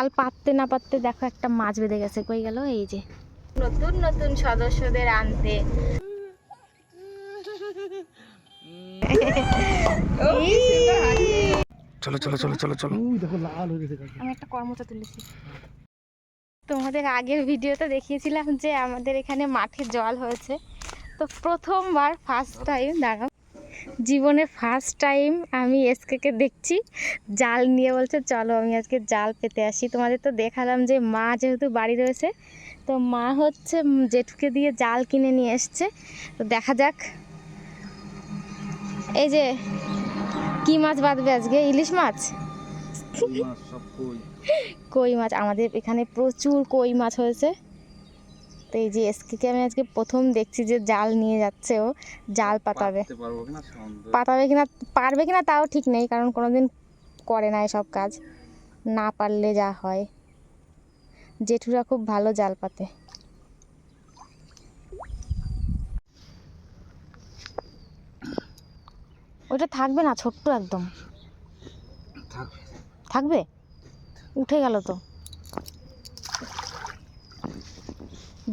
জাল পাততে না পাততে দেখো একটা মাছ বেঁধে গেছে কই গেল? এই যে। নতুন নতুন সদস্যদের আনতে। চলো চলো চলো চলো চলো। আমি একটা কর্মচা তুলেছি। তোমাদের আগের ভিডিওতে দেখিয়েছিলাম যে আমাদের এখানে মাঠে জল হয়েছে। তো প্রথমবার ফার্স্ট টাইম দাঁড়াও। জীবনে ফার্স্ট টাইম আমি এসকেকে দেখছি। জাল নিয়ে বলছে চলো আমি আজকে জাল পেতে আসি। তোমাদের তো দেখালাম যে মা যেহেতু বাড়ি রয়েছে তো মা হচ্ছে জেঠুকে দিয়ে জাল কিনে নিয়ে এসছে। তো দেখা যাক। এই যে কি মাছ বাঁধবে আজকে? ইলিশ মাছ? কই মাছ? আমাদের এখানে প্রচুর কই মাছ হয়েছে। তো এই যে এসকে আমি আজকে প্রথম দেখছি যে জাল নিয়ে যাচ্ছে ও জাল পাতাবে। পাতাবে কিনা পারবে কিনা তাও ঠিক নেই কারণ কোনোদিন করে না এসব কাজ। না পারলে যা হয়। জেঠুরা খুব ভালো জাল পাতে। ওটা থাকবে না ছোট্ট একদম। থাকবে? উঠে গেল তো।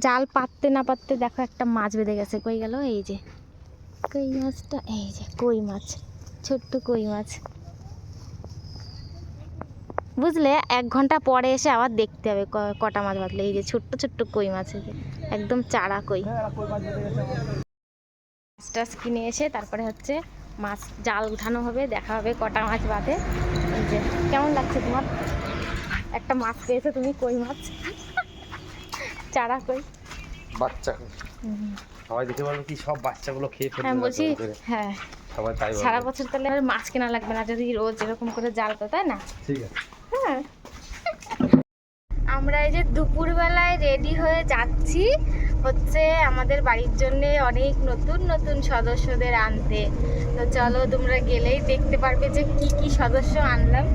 জাল পাততে না পাততে দেখো একটা মাছ বেঁধে গেছে। কই গেল? এই যে। কই মাছটা? এই যে, কই মাছ? ছোট্ট কই মাছ। বুঝলে? এক ঘণ্টা পরে এসে আবার দেখতে হবে কটা মাছ বাঁধলে। এই যে ছোট্ট ছোট্ট কই মাছ। একদম চারা কই। মাছ টাছ কিনে এসে তারপরে হচ্ছে মাছ জাল উঠানো হবে, দেখা হবে কটা মাছ বাঁধে। এই যে, কেমন লাগছে তোমার? একটা মাছ পেয়েছ তুমি, কই মাছ? চারা কই? বাচ্চা। সবাই দেখে বলব কি সব বাচ্চাগুলো খেয়ে ফেলবে হ্যাঁ বলছি হ্যাঁ। সবাই তাই সারা বছর তাহলে আর মাছ কেনা লাগবে না যদি রোজ এরকম করে জাল তো তাই না? ঠিক আছে। হ্যাঁ। আমরা এই যে দুপুরবেলায় রেডি হয়ে যাচ্ছি হচ্ছে আমাদের বাড়ির জন্য অনেক নতুন নতুন সদস্যদের আনতে। তো চলো তোমরা গেলেই দেখতে পারবে যে কি কি সদস্য আনলাম।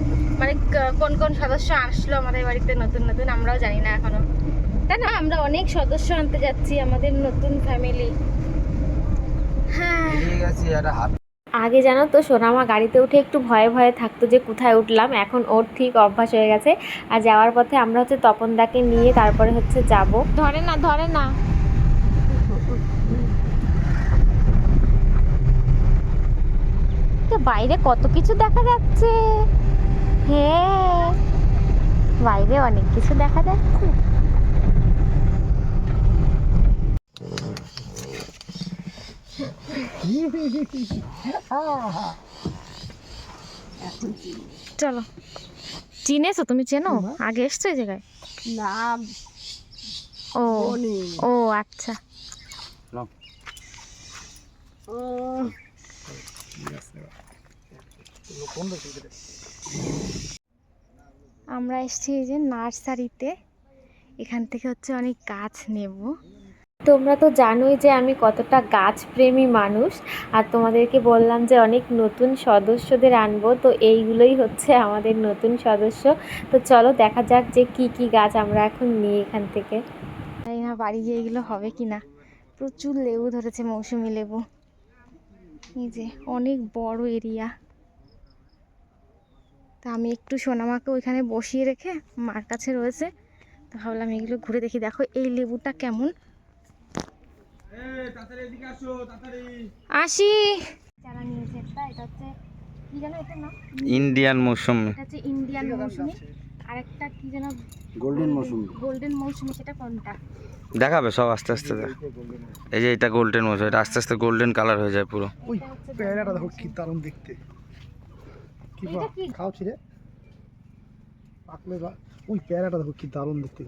মানে কোন কোন সদস্য আসলো আমাদের বাড়িতে নতুন নতুন আমরাও জানি না এখনও। তাই না আমরা অনেক সদস্য আনতে যাচ্ছি আমাদের নতুন ফ্যামিলি হ্যাঁ। আগে জানো তো সোনামা গাড়িতে উঠে একটু ভয়ে ভয়ে থাকতো যে কোথায় উঠলাম এখন ওর ঠিক অভ্যাস হয়ে গেছে। আর যাওয়ার পথে আমরা হচ্ছে তপনদাকে নিয়ে তারপরে হচ্ছে যাব। ধরে না ধরে না। তো বাইরে কত কিছু দেখা যাচ্ছে। হ্যাঁ বাইরে অনেক কিছু দেখা যাচ্ছে। চলো। চিনেছো তুমি? চেনো? আগে এসছো এই জায়গায়? না। ও। ও আচ্ছা। আমরা এসেছি এই যে নার্সারিতে। এখান থেকে হচ্ছে অনেক গাছ নেব। তোমরা তো জানোই যে আমি কতটা গাছপ্রেমী মানুষ। আর তোমাদেরকে বললাম যে অনেক নতুন সদস্যদের আনব, তো এইগুলোই হচ্ছে আমাদের নতুন সদস্য। তো চলো দেখা যাক যে কি কি গাছ আমরা এখন নিই এখান থেকে। তাই না বাড়ি গিয়ে এগুলো হবে কি না প্রচুর লেবু ধরেছে, মৌসুমি লেবু। এই যে অনেক বড় এরিয়া। তা আমি একটু সোনামাকে ওইখানে বসিয়ে রেখে মার কাছে রয়েছে। তো ভাবলাম এগুলো ঘুরে দেখি। দেখো এই লেবুটা কেমন। আসি চারা নিয়েছে একটা এটা হচ্ছে কি যেন এটার নাম? ইন্ডিয়ান মৌসুমি। এটা হচ্ছে ইন্ডিয়ান মৌসুমি। আরেকটা কি যেন গোল্ডেন মৌসুমি। গোল্ডেন মৌসুমি সেটা কোনটা? দেখাবে সব আস্তে আস্তে দেখ। এই যে এটা গোল্ডেন মৌসুম এটা আস্তে আস্তে গোল্ডেন কালার হয়ে যায় পুরো। ওই পেয়ারাটা দেখো কি দারুণ দেখতে। কি এটা কি? খাওছি রে। পাকলে বা ওই পেয়ারাটা দেখো কি দারুণ দেখতে।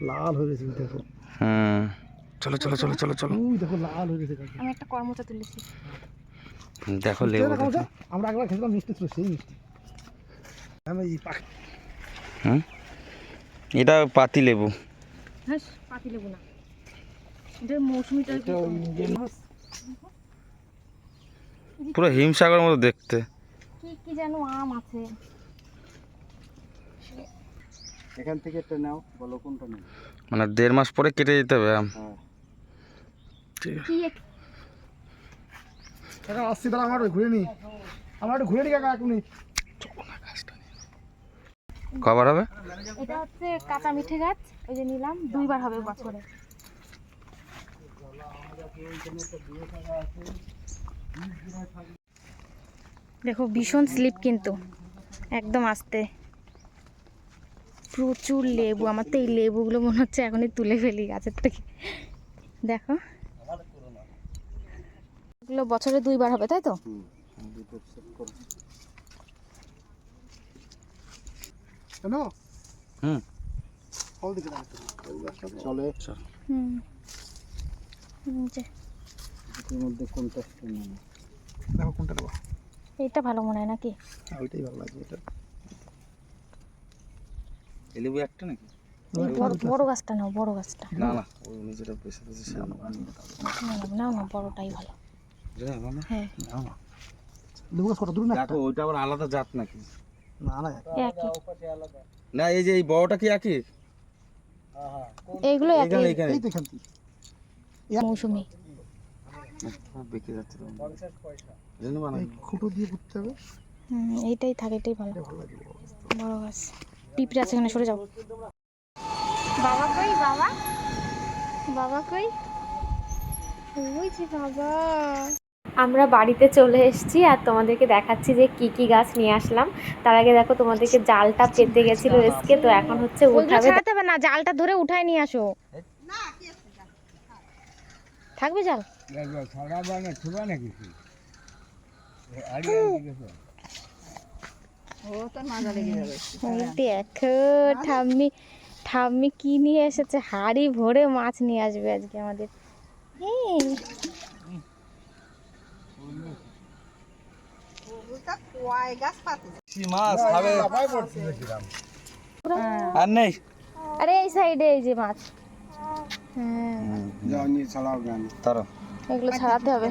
লাল হয়ে গেছে দেখো। হুম। চলো চলো চলো চলো চলো। দেখো লাল হয়ে গেছে আমি একটা কর্মচা তুলেছি। দেখো লেবু। আমরা একবার খেলাম মিষ্টি ছিল সেই মিষ্টি। আমি এই হুম? এটা পাতি লেবু। হ্যাঁ পাতি লেবু না। এটা ইন্ডিয়ান মাছ। পুরো হিমসাগর মতো দেখতে। কি কি যেন আম আছে। এখান থেকে একটা নাও বলো কোনটা নেই মানে দেড় মাস পরে কেটে যেতে হবে আম। হ্যাঁ। কাকা আসছি তাহলে আমার ঘুরে নি? আমার একটু ঘুরে নি কাকা এখনই কবার হবে? এটা হচ্ছে কাঁচা মিঠে গাছ ওই যে নিলাম দুইবার হবে বছরে। দেখো ভীষণ স্লিপ কিন্তু একদম আস্তে। প্রচুর লেবু আমার তো এই লেবুগুলো মনে হচ্ছে এখনই তুলে ফেলি গাছের থেকে। দেখো। এগুলো বছরে দুইবার হবে তাই তো? হুম চলে। হুম। হুম, যে। এর মধ্যে কোনটা দেখো কোনটা নেব। এইটা ভালো মনে হয় নাকি? হ্যাঁ, ওইটাই ভালো লাগবে এটা। একটা নাকি? বড় বড় গাছটা নাও বড় গাছটা। না না ওই বেশি বেশি সামনে নাও না বড়টাই ভালো। হ্যাঁ। লেবু কত দূর না একটা? দেখো ওইটা আবার আলাদা জাত নাকি? না না এই যে এই বড়টা কি একই? এইগুলো একই। এখানে এখানে এই তো। এখান মৌসুমি। বেঁকে যাচ্ছে জন্য বানাই। এই খুঁটো দিয়ে পুঁততে হবে। হুম এইটাই থাকে এটাই ভালো। বড় গাছ। পিঁপড়ে আছে এখানে সরে যাও। বাবা কই বাবা? বাবা কই? ওই যে বাবা। আমরা বাড়িতে চলে এসেছি আর তোমাদেরকে দেখাচ্ছি যে কি কি গাছ নিয়ে আসলাম। তার আগে দেখো তোমাদেরকে জালটা পেতে গেছিল এসকে তো এখন হচ্ছে উঠাবে। হবে না জালটা ধরে উঠায় নিয়ে আসো। থাকবে জাল? দেখো ঠাম্মি ঠাম্মি কি নিয়ে এসেছে? হাড়ি ভরে মাছ নিয়ে আসবে আজকে আমাদের। এই, মাছ খাবে? আর নেই? আরে এই সাইডে এই যে মাছ। হ্যাঁ। তারা এগুলো ছাড়াতে হবে।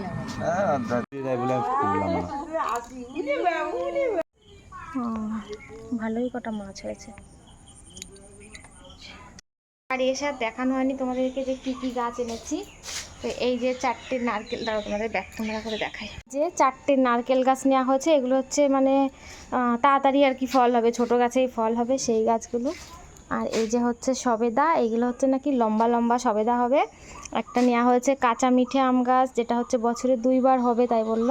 ভালোই কটা মাছ হয়েছে। আর এসে আর দেখানো হয়নি। তোমাদেরকে যে কি কি গাছ এনেছি। তো এই যে চারটে নারকেল, দাঁড়াও তোমাদের ব্যাক ক্যামেরা করে দেখাই। যে চারটে নারকেল গাছ নেওয়া হয়েছে, এগুলো হচ্ছে মানে তাড়াতাড়ি আর কি ফল হবে, ছোট গাছেই ফল হবে সেই গাছগুলো। আর এই যে হচ্ছে সবেদা, এগুলো হচ্ছে নাকি লম্বা লম্বা সবেদা হবে। একটা নেওয়া হয়েছে কাঁচা মিঠে আম গাছ, যেটা হচ্ছে বছরে দুইবার হবে তাই বলল।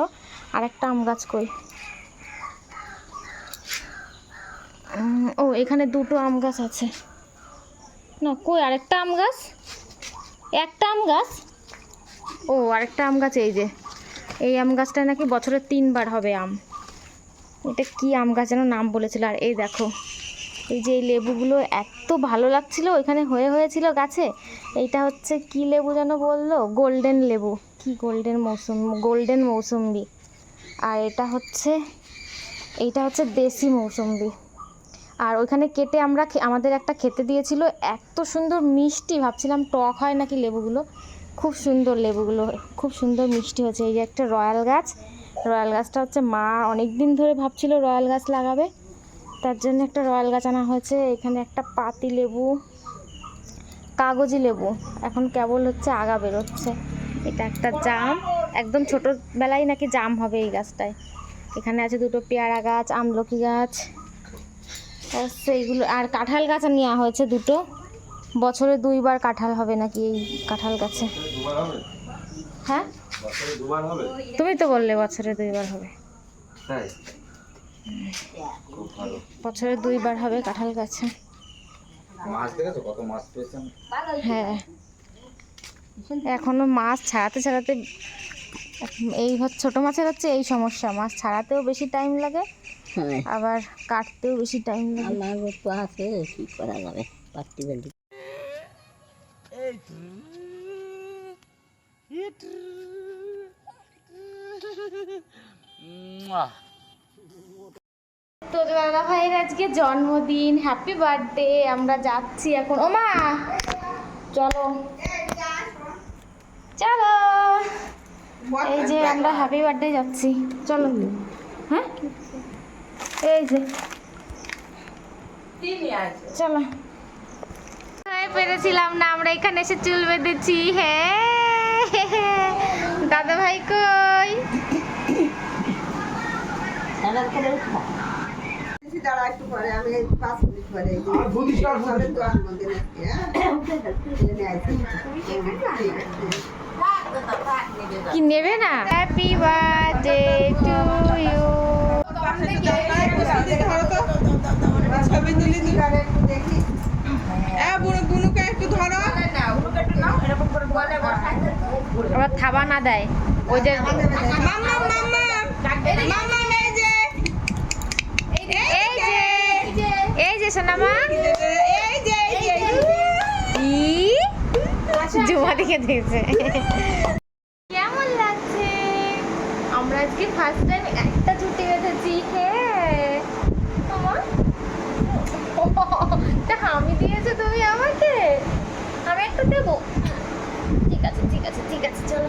আর একটা আম গাছ কই? ও, এখানে দুটো আম গাছ আছে। না, কই আরেকটা আম গাছ? একটা আম গাছ? ও, আরেকটা আম গাছ, এই যে। এই আম গাছটা নাকি বছরে তিনবার হবে আম। এটা কি আম গাছ যেন নাম বলেছিল, আর এই দেখো। এই যে এই লেবুগুলো এত ভালো লাগছিল ওইখানে হয়ে হয়েছিল গাছে। এইটা হচ্ছে কি লেবু যেন বলল? গোল্ডেন লেবু। কি গোল্ডেন মৌসুম, গোল্ডেন মৌসুম্বি। আর এটা হচ্ছে, এইটা হচ্ছে দেশি মৌসুম্বি। আর ওইখানে কেটে আমরা আমাদের একটা খেতে দিয়েছিল, এত সুন্দর মিষ্টি, ভাবছিলাম টক হয় নাকি লেবুগুলো। খুব সুন্দর লেবুগুলো, খুব সুন্দর মিষ্টি হচ্ছে এই যে একটা রয়্যাল গাছ রয়্যাল গাছটা হচ্ছে মা অনেক দিন ধরে ভাবছিল রয়্যাল গাছ লাগাবে। তার জন্য একটা রয়্যাল গাছ আনা হয়েছে। এখানে একটা পাতি লেবু, কাগজি লেবু। এখন কেবল হচ্ছে আগা বেরোচ্ছে। এটা একটা জাম। একদম ছোটোবেলায় নাকি জাম হবে এই গাছটায়। এখানে আছে দুটো পেয়ারা গাছ, আমলকি গাছ। এইগুলো আর কাঁঠাল গাছ নেওয়া হয়েছে দুটো। বছরে দুইবার কাঁঠাল হবে নাকি এই কাঁঠাল গাছে? হ্যাঁ? তুমি তো বললে বছরে দুইবার হবে। বছরে দুইবার হবে কাঁঠাল গাছে। মাছ দেখেছ? কত মাছ পেয়েছেন হ্যাঁ। এখনও মাছ ছাড়াতে ছাড়াতে এই হচ্ছে ছোটো মাছের হচ্ছে এই সমস্যা। মাছ ছাড়াতেও বেশি টাইম লাগে আবার কাটতেও বেশি টাইম লাগে। আমার আছে কি করা যাবে? পার্টি বেলি তো দাদা ভাইয়ের আজকে জন্মদিন হ্যাপি বার্থডে আমরা যাচ্ছি এখন। ও মা চলো। চলো। এই যে আমরা হ্যাপি বার্থডে যাচ্ছি। চলো। হ্যাঁ? এই যে। চলো। হ্যাঁ, পেরেছিলাম না আমরা এখানে এসে চুল বেঁধেছি। হ্যাঁ দাদা ভাই কই? সারা দাঁড়া একটু পরে আমি পাঁচ মিনিট আর বলিস না, আর বলিস না। কি নেবে না? হ্যাপি বার্থডে টু ইউ আবার থাবা না দেয়। ওই যে এই যে। সোনামা। ই জুমা দিকে দেখছে কেমন লাগছে? আমরা আজকে ফার্স্ট টাইম একটা ছুটি বেঁধেছি। হ্যাঁ তোমার তা আমি দিয়েছ তুমি আমাকে। আমি একটা দেবো। ঠিক আছে ঠিক আছে ঠিক আছে, চলো।